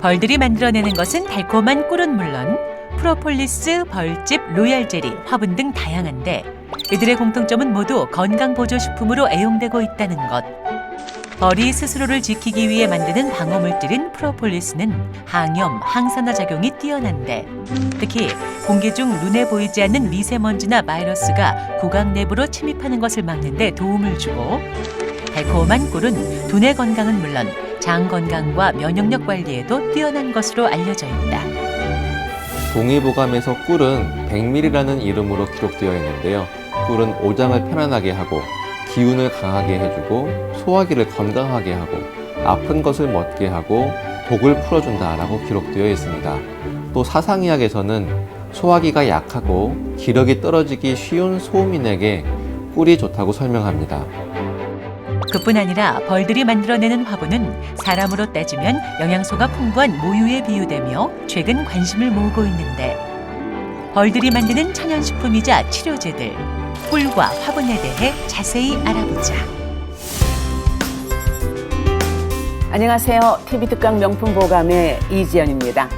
벌들이 만들어내는 것은 달콤한 꿀은 물론 프로폴리스, 벌집, 로얄 제리, 화분 등 다양한데 이들의 공통점은 모두 건강 보조 식품으로 애용되고 있다는 것. 벌이 스스로를 지키기 위해 만드는 방어 물질인 프로폴리스는 항염, 항산화 작용이 뛰어난데 특히 공기 중 눈에 보이지 않는 미세먼지나 바이러스가 구강 내부로 침입하는 것을 막는 데 도움을 주고 달콤한 꿀은 두뇌 건강은 물론 장 건강과 면역력 관리에도 뛰어난 것으로 알려져 있다. 동의보감에서 꿀은 백밀이라는 이름으로 기록되어 있는데요. 꿀은 오장을 편안하게 하고 기운을 강하게 해주고 소화기를 건강하게 하고 아픈 것을 멎게 하고 독을 풀어준다라고 기록되어 있습니다. 또 사상의학에서는 소화기가 약하고 기력이 떨어지기 쉬운 소음인에게 꿀이 좋다고 설명합니다. 그뿐 아니라 벌들이 만들어내는 화분은 사람으로 따지면 영양소가 풍부한 모유에 비유되며 최근 관심을 모으고 있는데 벌들이 만드는 천연식품이자 치료제들 꿀과 화분에 대해 자세히 알아보자. 안녕하세요. TV 특강 명품 보감의 이지연입니다.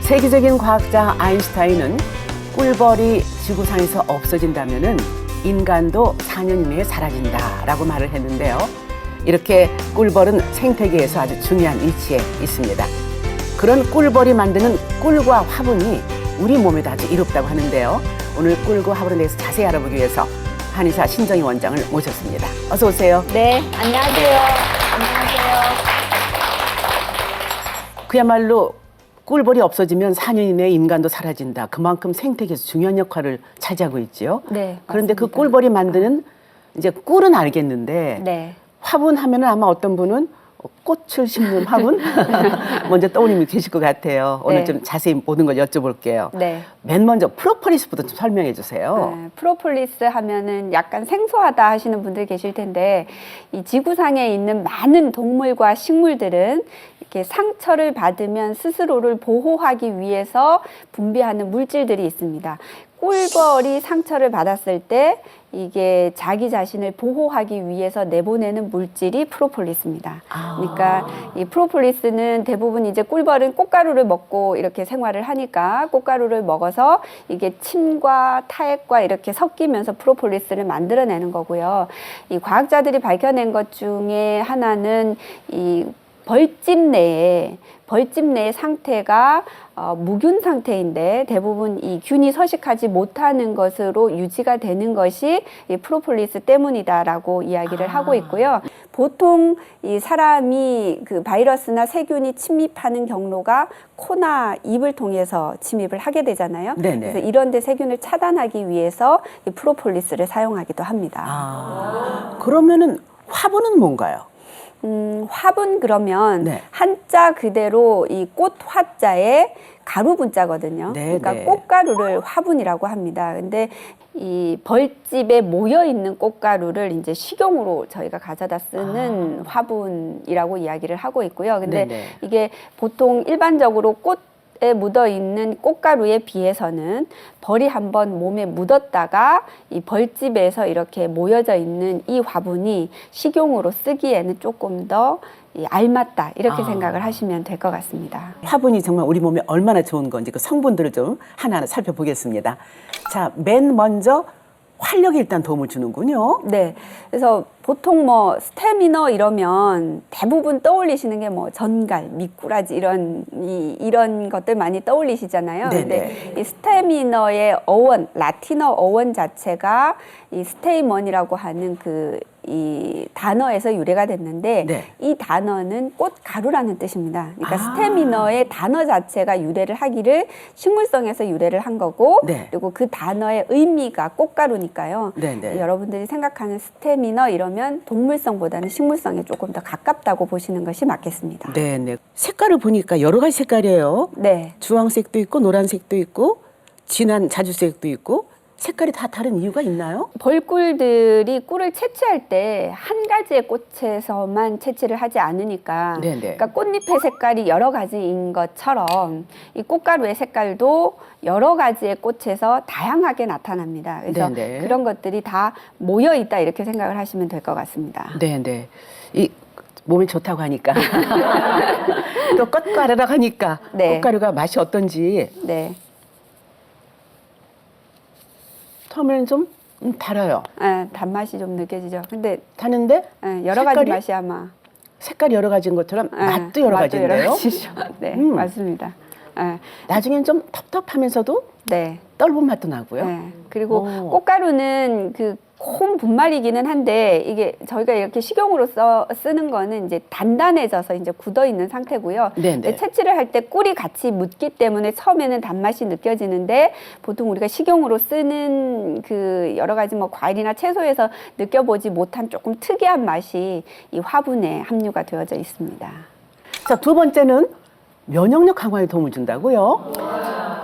세계적인 과학자 아인슈타인은 꿀벌이 지구상에서 없어진다면은 인간도 4년 이내에 사라진다 라고 말을 했는데요. 이렇게 꿀벌은 생태계에서 아주 중요한 위치에 있습니다. 그런 꿀벌이 만드는 꿀과 화분이 우리 몸에도 아주 이롭다고 하는데요. 오늘 꿀과 화분에 대해서 자세히 알아보기 위해서 한의사 신정희 원장을 모셨습니다. 어서 오세요. 네, 안녕하세요. 안녕하세요. 그야말로 꿀벌이 없어지면 4년 이내에 인간도 사라진다. 그만큼 생태계에서 중요한 역할을 차지하고 있지요. 네, 그런데 그 맞습니다. 꿀벌이 만드는 이제 꿀은 알겠는데 네. 화분 하면은 아마 어떤 분은 꽃을 심는 화분 먼저 떠올림이 계실 것 같아요. 오늘 네. 좀 자세히 모든 걸 여쭤볼게요. 네. 맨 먼저 프로폴리스부터 좀 설명해 주세요. 네, 프로폴리스 하면은 약간 생소하다 하시는 분들 계실 텐데 이 지구상에 있는 많은 동물과 식물들은 이렇게 상처를 받으면 스스로를 보호하기 위해서 분비하는 물질들이 있습니다. 꿀벌이 상처를 받았을 때 이게 자기 자신을 보호하기 위해서 내보내는 물질이 프로폴리스입니다. 아. 그러니까 이 프로폴리스는 대부분 이제 꿀벌은 꽃가루를 먹고 이렇게 생활을 하니까 꽃가루를 먹어서 이게 침과 타액과 이렇게 섞이면서 프로폴리스를 만들어내는 거고요. 이 과학자들이 밝혀낸 것 중에 하나는 이 벌집 내에 벌집 내의 상태가 어, 무균 상태인데 대부분 이 균이 서식하지 못하는 것으로 유지가 되는 것이 이 프로폴리스 때문이다라고 이야기를 하고 있고요. 보통 이 사람이 그 바이러스나 세균이 침입하는 경로가 코나 입을 통해서 침입을 하게 되잖아요. 네네. 그래서 이런 데 세균을 차단하기 위해서 이 프로폴리스를 사용하기도 합니다. 아, 그러면은 화분은 뭔가요? 음, 화분 그러면 네. 한자 그대로 이 꽃 화자에 가루 분자거든요. 네, 그러니까 네. 꽃가루를 화분이라고 합니다. 근데 이 벌집에 모여 있는 꽃가루를 이제 식용으로 저희가 가져다 쓰는 화분이라고 이야기를 하고 있고요. 근데 아. 네네. 이게 보통 일반적으로 꽃 에 묻어 있는 꽃가루에 비해서는 벌이 한번 몸에 묻었다가 이 벌집에서 이렇게 모여져 있는 이 화분이 식용으로 쓰기에는 조금 더이 알맞다 이렇게 아. 생각을 하시면 될 것 같습니다. 화분이 정말 우리 몸에 얼마나 좋은 건지 그 성분들을 좀 하나하나 살펴보겠습니다. 자, 맨 먼저 활력에 일단 도움을 주는군요. 네. 그래서 보통 뭐 스태미너 이러면 대부분 떠올리시는 게 뭐 전갈, 미꾸라지 이런 이, 이런 것들 많이 떠올리시잖아요. 네네. 근데 이 스태미너의 어원, 라틴어 어원 자체가 이 스테이먼이라고 하는 그 이 단어에서 유래가 됐는데 네. 이 단어는 꽃가루라는 뜻입니다. 그러니까 아. 스테미너의 단어 자체가 유래를 하기를 식물성에서 유래를 한 거고 네. 그리고 그 단어의 의미가 꽃가루니까요. 네 네. 여러분들이 생각하는 스테미너 이러면 동물성보다는 식물성에 조금 더 가깝다고 보시는 것이 맞겠습니다. 네, 네. 색깔을 보니까 여러 가지 색깔이에요. 네. 주황색도 있고 노란색도 있고 진한 자주색도 있고 색깔이 다 다른 이유가 있나요? 벌꿀들이 꿀을 채취할 때 한 가지의 꽃에서만 채취를 하지 않으니까 네네. 그러니까 꽃잎의 색깔이 여러 가지인 것처럼 이 꽃가루의 색깔도 여러 가지의 꽃에서 다양하게 나타납니다. 그래서 네네. 그런 것들이 다 모여 있다 이렇게 생각을 하시면 될 것 같습니다. 네, 네. 이 몸에 좋다고 하니까 또 꽃가루라고 하니까 네. 꽃가루가 맛이 어떤지 네. 처음에는 좀 음, 달아요. 아, 단맛이 좀 느껴지죠. 근데 다는데 예, 여러 가지 색깔이? 맛이 아마 색깔이 여러 가지인 것처럼 예, 맛도 여러 가지인데요. 가지죠. 네, 음. 맞습니다. 예, 나중엔 좀 텁텁하면서도 네. 떫은 맛도 나고요. 네. 그리고 오. 꽃가루는 그 콩 분말이기는 한데 이게 저희가 이렇게 식용으로 써 쓰는 거는 이제 단단해져서 이제 굳어 있는 상태고요. 네, 근데 네. 채취를 할 때 꿀이 같이 묻기 때문에 처음에는 단맛이 느껴지는데 보통 우리가 식용으로 쓰는 그 여러 가지 뭐 과일이나 채소에서 느껴보지 못한 조금 특이한 맛이 이 화분에 함유가 되어져 있습니다. 자, 두 번째는 면역력 강화에 도움을 준다고요.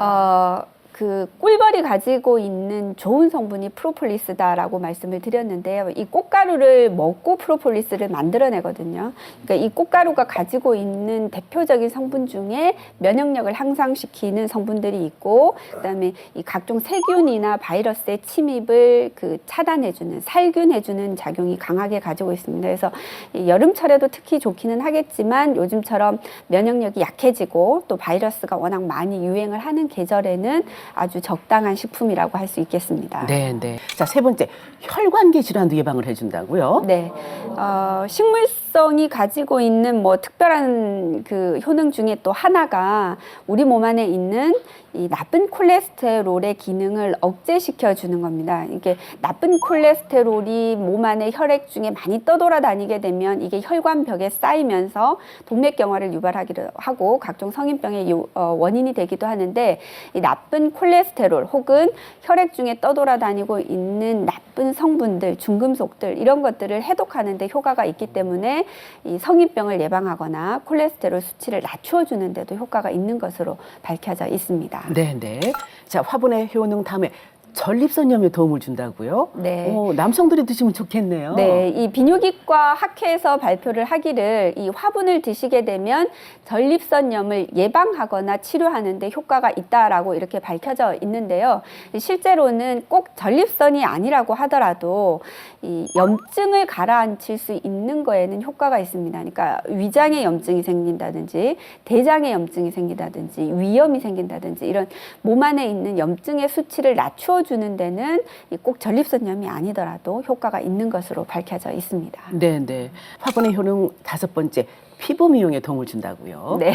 어, 그 꿀벌이 가지고 있는 좋은 성분이 프로폴리스다라고 말씀을 드렸는데요. 이 꽃가루를 먹고 프로폴리스를 만들어내거든요. 그러니까 이 꽃가루가 가지고 있는 대표적인 성분 중에 면역력을 향상시키는 성분들이 있고, 그다음에 이 각종 세균이나 바이러스의 침입을 그 차단해주는 살균해주는 작용이 강하게 가지고 있습니다. 그래서 이 여름철에도 특히 좋기는 하겠지만 요즘처럼 면역력이 약해지고 또 바이러스가 워낙 많이 유행을 하는 계절에는 아주 적당한 식품이라고 할 수 있겠습니다. 네, 네. 자, 세 번째. 혈관계 질환도 예방을 해 준다고요. 네. 어, 식물성 이 가지고 있는 뭐 특별한 그 효능 중에 또 하나가 우리 몸 안에 있는 이 나쁜 콜레스테롤의 기능을 억제시켜 주는 겁니다. 이게 나쁜 콜레스테롤이 몸 안에 혈액 중에 많이 떠돌아다니게 되면 이게 혈관벽에 쌓이면서 동맥경화를 유발하기도 하고 각종 성인병의 요- 어, 원인이 되기도 하는데 이 나쁜 콜레스테롤 혹은 혈액 중에 떠돌아다니고 있는 나쁜 성분들, 중금속들 이런 것들을 해독하는 데 효과가 있기 때문에 이 성인병을 예방하거나 콜레스테롤 수치를 낮춰 주는 데도 효과가 있는 것으로 밝혀져 있습니다. 네, 네. 자, 화분의 효능 다음에 전립선염에 도움을 준다고요. 네. 어, 남성들이 드시면 좋겠네요. 네, 이 비뇨기과 학회에서 발표를 하기를 이 화분을 드시게 되면 전립선염을 예방하거나 치료하는데 효과가 있다라고 이렇게 밝혀져 있는데요. 실제로는 꼭 전립선이 아니라고 하더라도 이 염증을 가라앉힐 수 있는 거에는 효과가 있습니다. 그러니까 위장에 염증이 생긴다든지 대장에 염증이 생긴다든지 위염이 생긴다든지 이런 몸 안에 있는 염증의 수치를 낮춰 주는 데는 이꼭 전립선염이 아니더라도 효과가 있는 것으로 밝혀져 있습니다. 네, 네. 화분의 효능 다섯 번째. 피부 미용에 도움을 준다고요. 네.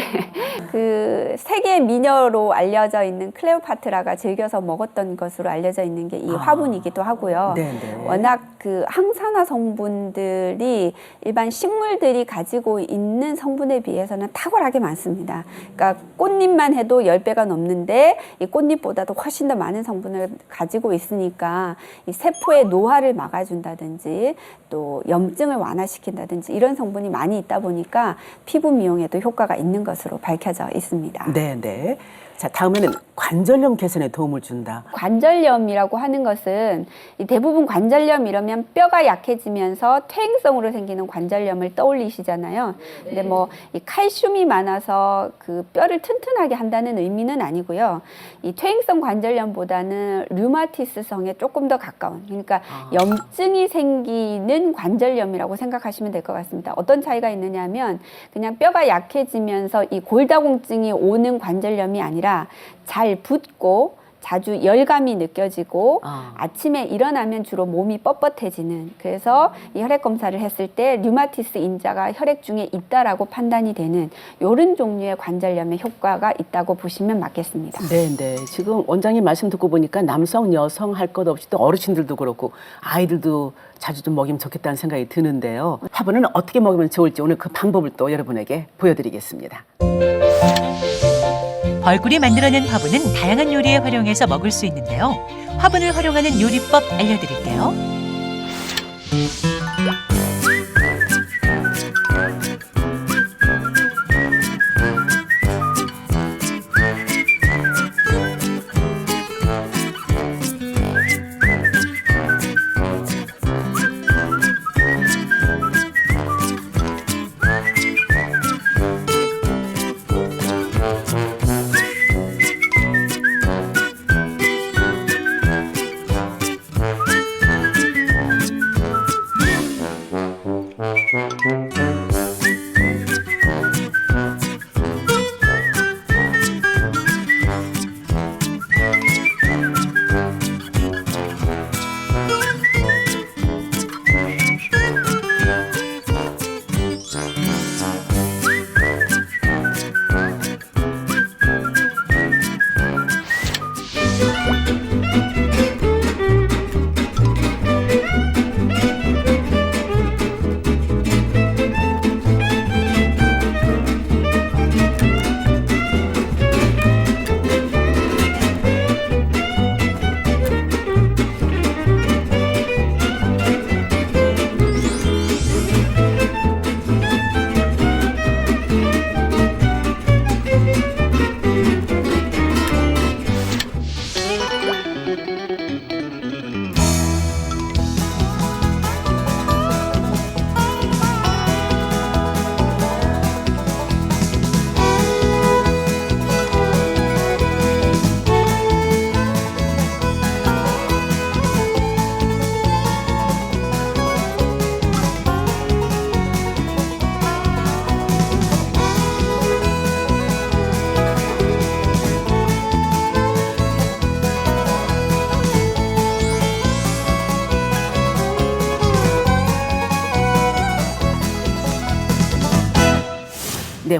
그 세계 미녀로 알려져 있는 클레오파트라가 즐겨서 먹었던 것으로 알려져 있는 게이 아. 화분이기도 하고요. 네, 네. 워낙 그 항산화 성분들이 일반 식물들이 가지고 있는 성분에 비해서는 탁월하게 많습니다. 그러니까 꽃잎만 해도 10배가 넘는데 이 꽃잎보다도 훨씬 더 많은 성분을 가지고 있으니까 이 세포의 노화를 막아준다든지 또 염증을 완화시킨다든지 이런 성분이 많이 있다 보니까 피부 미용에도 효과가 있는 것으로 밝혀져 있습니다. 네, 네. 자, 다음에는 관절염 개선에 도움을 준다. 관절염이라고 하는 것은 이 대부분 관절염 이러면 뼈가 약해지면서 퇴행성으로 생기는 관절염을 떠올리시잖아요. 근데 뭐 이 칼슘이 많아서 그 뼈를 튼튼하게 한다는 의미는 아니고요. 이 퇴행성 관절염보다는 류마티스성에 조금 더 가까운 그러니까 아. 염증이 생기는 관절염이라고 생각하시면 될 것 같습니다. 어떤 차이가 있느냐면 그냥 뼈가 약해지면서 이 골다공증이 오는 관절염이 아니라 잘 붓고 자주 열감이 느껴지고 아. 아침에 일어나면 주로 몸이 뻣뻣해지는 그래서 이 혈액 검사를 했을 때 류마티스 인자가 혈액 중에 있다라고 판단이 되는 이런 종류의 관절염의 효과가 있다고 보시면 맞겠습니다. 네, 네. 지금 원장님 말씀 듣고 보니까 남성, 여성 할 것 없이 또 어르신들도 그렇고 아이들도 자주 좀 먹이면 좋겠다는 생각이 드는데요. 화분은 어떻게 먹으면 좋을지 오늘 그 방법을 또 여러분에게 보여드리겠습니다. 벌꿀이 만들어낸 화분은 다양한 요리에 활용해서 먹을 수 있는데요. 화분을 활용하는 요리법 알려드릴게요.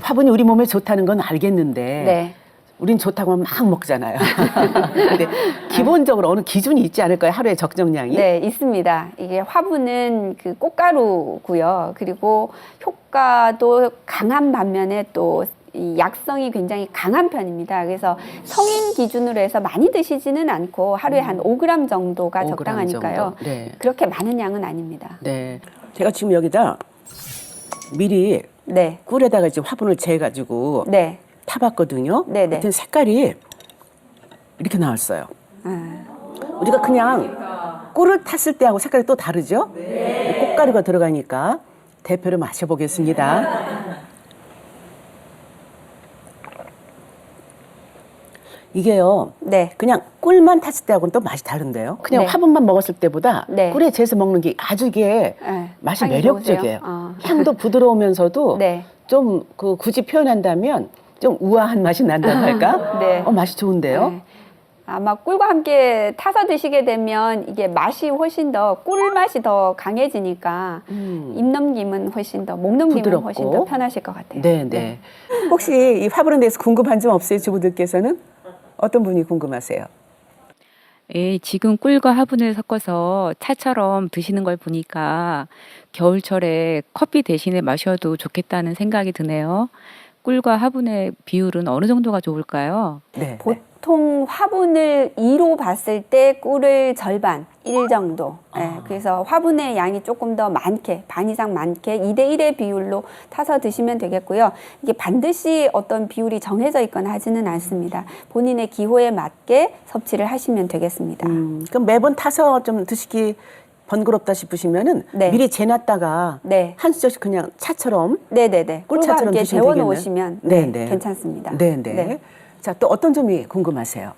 화분이 우리 몸에 좋다는 건 알겠는데 네. 우린 좋다고 하면 막 먹잖아요. 근데 기본적으로 어느 기준이 있지 않을까요? 하루에 적정량이? 네, 있습니다. 이게 화분은 그 꽃가루고요. 그리고 효과도 강한 반면에 또 이 약성이 굉장히 강한 편입니다. 그래서 성인 기준으로 해서 많이 드시지는 않고 하루에 한 5g 정도가 5g 적당하니까요. 정도. 네. 그렇게 많은 양은 아닙니다. 네. 제가 지금 여기다 미리 네. 꿀에다가 지금 화분을 재가지고 네. 타봤거든요. 네, 네. 하여튼 색깔이 이렇게 나왔어요. 아, 우리가 그냥 꿀을 탔을 때하고 색깔이 또 다르죠? 꽃가루가 들어가니까 대표로 마셔보겠습니다. 이게요, 네. 그냥 꿀만 탔을 때하고는 또 맛이 다른데요. 그냥 네. 화분만 먹었을 때보다 네. 꿀에 재서 먹는 게 아주 이게 네. 맛이 향이 매력적이에요. 좋으세요? 어. 향도 부드러우면서도 네. 좀 그 굳이 표현한다면 좀 우아한 맛이 난다고 할까? 네. 어, 맛이 좋은데요. 네. 아마 꿀과 함께 타서 드시게 되면 이게 맛이 훨씬 더 꿀 맛이 더 강해지니까 음. 입 넘김은 훨씬 더 목 넘김은 부드럽고. 훨씬 더 편하실 것 같아요. 네, 네. 혹시 이 화분에 대해서 궁금한 점 없어요, 주부들께서는? 어떤 분이 궁금하세요? 예, 지금 꿀과 화분을 섞어서 차처럼 드시는 걸 보니까 겨울철에 커피 대신에 마셔도 좋겠다는 생각이 드네요. 꿀과 화분의 비율은 어느 정도가 좋을까요? 네. 보 통 화분을 2로 봤을 때 꿀을 절반, 1 정도. 예, 아. 그래서 화분의 양이 조금 더 많게, 반 이상 많게 2대 1의 비율로 타서 드시면 되겠고요. 이게 반드시 어떤 비율이 정해져 있거나 하지는 않습니다. 본인의 기호에 맞게 섭취를 하시면 되겠습니다. 음, 그럼 매번 타서 좀 드시기 번거롭다 싶으시면은 네. 미리 재놨다가 네. 한 수저씩 그냥 차처럼 네네네. 꿀차처럼 함께 드시면 재워 되겠네요. 놓으시면 네, 네, 네. 괜찮습니다. 네, 네. 자, 또 어떤 점이 궁금하세요?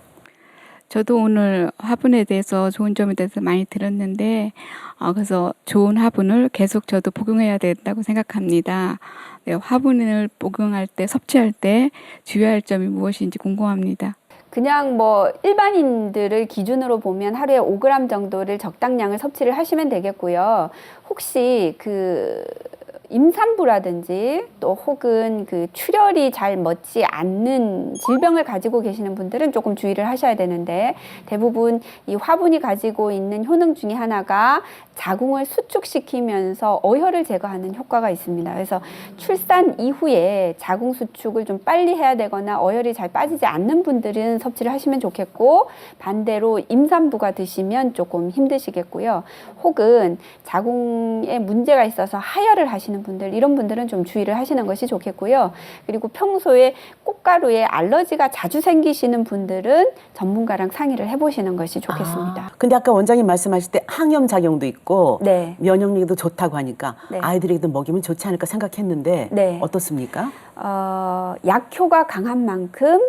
저도 오늘 화분에 대해서 좋은 점에 대해서 많이 들었는데, 어, 그래서 좋은 화분을 계속 저도 복용해야 된다고 생각합니다. 네, 화분을 복용할 때, 섭취할 때 주의할 점이 무엇인지 궁금합니다. 그냥 뭐 일반인들을 기준으로 보면 하루에 5g 정도를 적당량을 섭취를 하시면 되겠고요. 혹시 그 임산부라든지 또 혹은 그 출혈이 잘 멎지 않는 질병을 가지고 계시는 분들은 조금 주의를 하셔야 되는데 대부분 이 화분이 가지고 있는 효능 중에 하나가 자궁을 수축시키면서 어혈을 제거하는 효과가 있습니다. 그래서 출산 이후에 자궁 수축을 좀 빨리 해야 되거나 어혈이 잘 빠지지 않는 분들은 섭취를 하시면 좋겠고 반대로 임산부가 드시면 조금 힘드시겠고요. 혹은 자궁에 문제가 있어서 하혈을 하시는 분들 이런 분들은 좀 주의를 하시는 것이 좋겠고요. 그리고 평소에 꽃가루에 알러지가 자주 생기시는 분들은 전문가랑 상의를 해보시는 것이 좋겠습니다. 아, 근데 아까 원장님 말씀하실 때 항염 작용도 있고 네. 면역력도 좋다고 하니까 네. 아이들에게도 먹이면 좋지 않을까 생각했는데 네. 어떻습니까? 어, 약효가 강한 만큼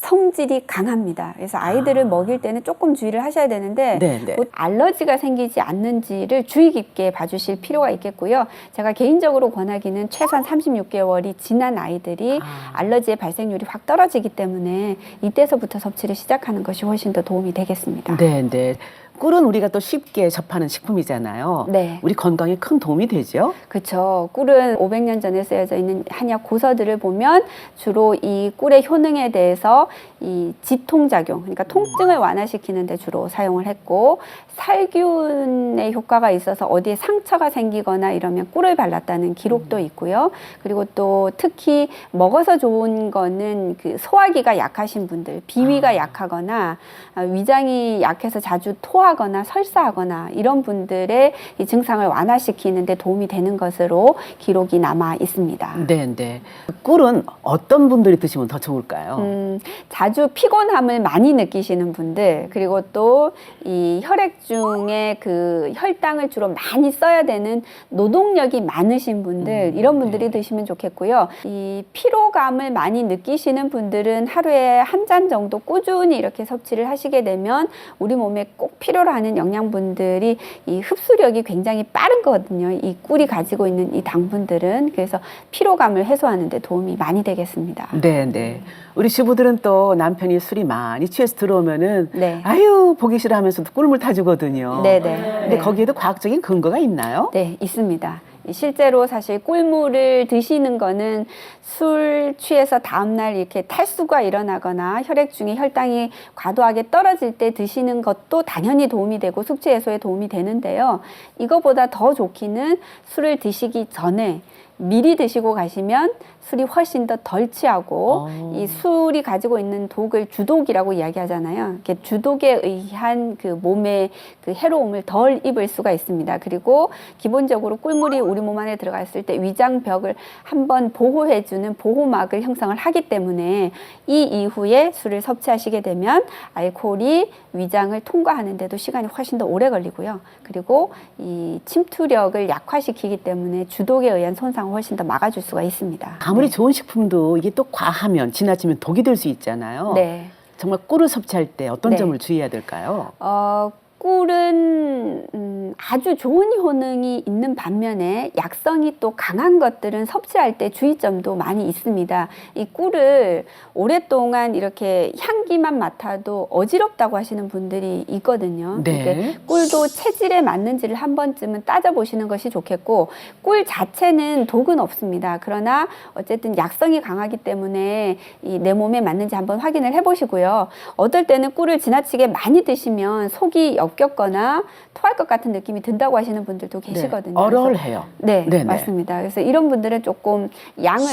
성질이 강합니다. 그래서 아이들을 먹일 때는 조금 주의를 하셔야 되는데 네, 네. 곧 알러지가 생기지 않는지를 주의 깊게 봐주실 필요가 있겠고요. 제가 개인적으로 권하기는 최소한 36개월이 지난 아이들이 아. 알러지의 발생률이 확 떨어지기 때문에 이때서부터 섭취를 시작하는 것이 훨씬 더 도움이 되겠습니다. 네, 네. 꿀은 우리가 또 쉽게 접하는 식품이잖아요. 네. 우리 건강에 큰 도움이 되죠. 그렇죠. 꿀은 500년 전에 쓰여져 있는 한약 고서들을 보면 주로 이 꿀의 효능에 대해서 이 지통 작용, 그러니까 통증을 완화시키는 데 주로 사용을 했고 살균의 효과가 있어서 어디에 상처가 생기거나 이러면 꿀을 발랐다는 기록도 있고요. 그리고 또 특히 먹어서 좋은 거는 그 소화기가 약하신 분들, 비위가 약하거나 아, 위장이 약해서 자주 토하 거나 설사하거나 이런 분들의 이 증상을 완화시키는 데 도움이 되는 것으로 기록이 남아 있습니다. 네, 네. 꿀은 어떤 분들이 드시면 더 좋을까요? 음, 자주 피곤함을 많이 느끼시는 분들, 그리고 또 이 혈액 중에 그 혈당을 주로 많이 써야 되는 노동력이 많으신 분들, 음, 이런 분들이 네. 드시면 좋겠고요. 이 피로감을 많이 느끼시는 분들은 하루에 한 잔 정도 꾸준히 이렇게 섭취를 하시게 되면 우리 몸에 꼭 필요 로 하는 영양분들이 이 흡수력이 굉장히 빠른 거거든요. 이 꿀이 가지고 있는 이 당분들은. 그래서 피로감을 해소하는 데 도움이 많이 되겠습니다. 네, 네. 우리 주부들은 또 남편이 술이 많이 취해서 들어오면은 네. 아유 보기 싫어하면서도 꿀물 타주거든요. 네 네. 근데 거기에도 과학적인 근거가 있나요? 네, 있습니다. 실제로 사실 꿀물을 드시는 거는 술 취해서 다음날 이렇게 탈수가 일어나거나 혈액 중에 혈당이 과도하게 떨어질 때 드시는 것도 당연히 도움이 되고 숙취 해소에 도움이 되는데요. 이거보다 더 좋기는 술을 드시기 전에 미리 드시고 가시면 술이 훨씬 더 덜 취하고 어. 이 술이 가지고 있는 독을 주독이라고 이야기하잖아요. 이렇게 주독에 의한 그 몸의 그 해로움을 덜 입을 수가 있습니다. 그리고 기본적으로 꿀물이 우리 몸 안에 들어갔을 때 위장 벽을 한번 보호해주는 보호막을 형성을 하기 때문에 이 이후에 술을 섭취하시게 되면 알코올이 위장을 통과하는데도 시간이 훨씬 더 오래 걸리고요. 그리고 이 침투력을 약화시키기 때문에 주독에 의한 손상 을 훨씬 더 막아줄 수가 있습니다. 아무리 좋은 식품도 이게 또 과하면 지나치면 독이 될 수 있잖아요. 네. 정말 꿀을 섭취할 때 어떤 네. 점을 주의해야 될까요? 어, 꿀은 음, 아주 좋은 효능이 있는 반면에 약성이 또 강한 것들은 섭취할 때 주의점도 많이 있습니다. 이 꿀을 오랫동안 이렇게 향기만 맡아도 어지럽다고 하시는 분들이 있거든요. 네. 꿀도 체질에 맞는지를 한 번쯤은 따져보시는 것이 좋겠고 꿀 자체는 독은 없습니다. 그러나 어쨌든 약성이 강하기 때문에 이 내 몸에 맞는지 한번 확인을 해보시고요. 어떨 때는 꿀을 지나치게 많이 드시면 속이 역 겹거나 토할 것 같은 느낌이 든다고 하시는 분들도 계시거든요. 네. 얼얼해요. 네, 네네. 맞습니다. 그래서 이런 분들은 조금 양을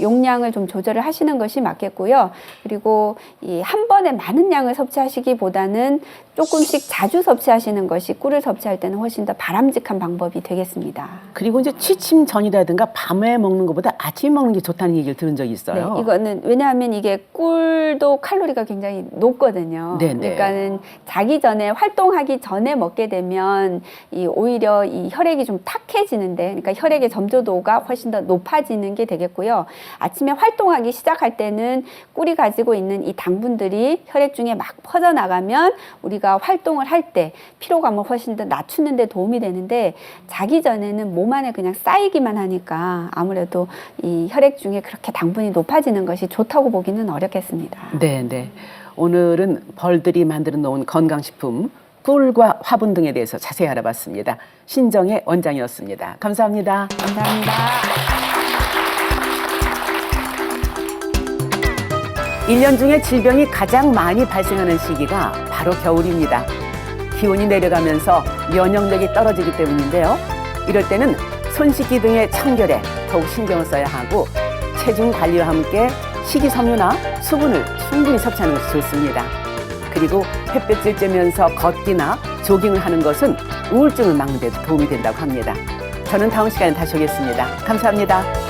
용량을 좀 조절을 하시는 것이 맞겠고요. 그리고 이 한 번에 많은 양을 섭취하시기보다는 조금씩 자주 섭취하시는 것이 꿀을 섭취할 때는 훨씬 더 바람직한 방법이 되겠습니다. 그리고 이제 취침 전이라든가 밤에 먹는 것보다 아침에 먹는 게 좋다는 얘기를 들은 적이 있어요. 네, 이거는 왜냐하면 이게 꿀도 칼로리가 굉장히 높거든요. 네네. 그러니까는 자기 전에 활동하기 전에 먹게 되면 이 오히려 이 혈액이 좀 탁해지는데, 그러니까 혈액의 점조도가 훨씬 더 높아지는 게 되겠고요. 아침에 활동하기 시작할 때는 꿀이 가지고 있는 이 당분들이 혈액 중에 막 퍼져 나가면 우리가 활동을 할 때 피로감을 훨씬 더 낮추는 데 도움이 되는데 자기 전에는 몸 안에 그냥 쌓이기만 하니까 아무래도 이 혈액 중에 그렇게 당분이 높아지는 것이 좋다고 보기는 어렵겠습니다. 네, 네. 오늘은 벌들이 만들어 놓은 건강식품 꿀과 화분 등에 대해서 자세히 알아봤습니다. 신정의 원장이었습니다. 감사합니다. 감사합니다. 일 년 중에 질병이 가장 많이 발생하는 시기가 바로 겨울입니다. 기온이 내려가면서 면역력이 떨어지기 때문인데요. 이럴 때는 손 씻기 등의 청결에 더욱 신경을 써야 하고 체중 관리와 함께 식이섬유나 수분을 충분히 섭취하는 것이 좋습니다. 그리고 햇볕을 쬐면서 걷기나 조깅을 하는 것은 우울증을 막는 데 도움이 된다고 합니다. 저는 다음 시간에 다시 오겠습니다. 감사합니다.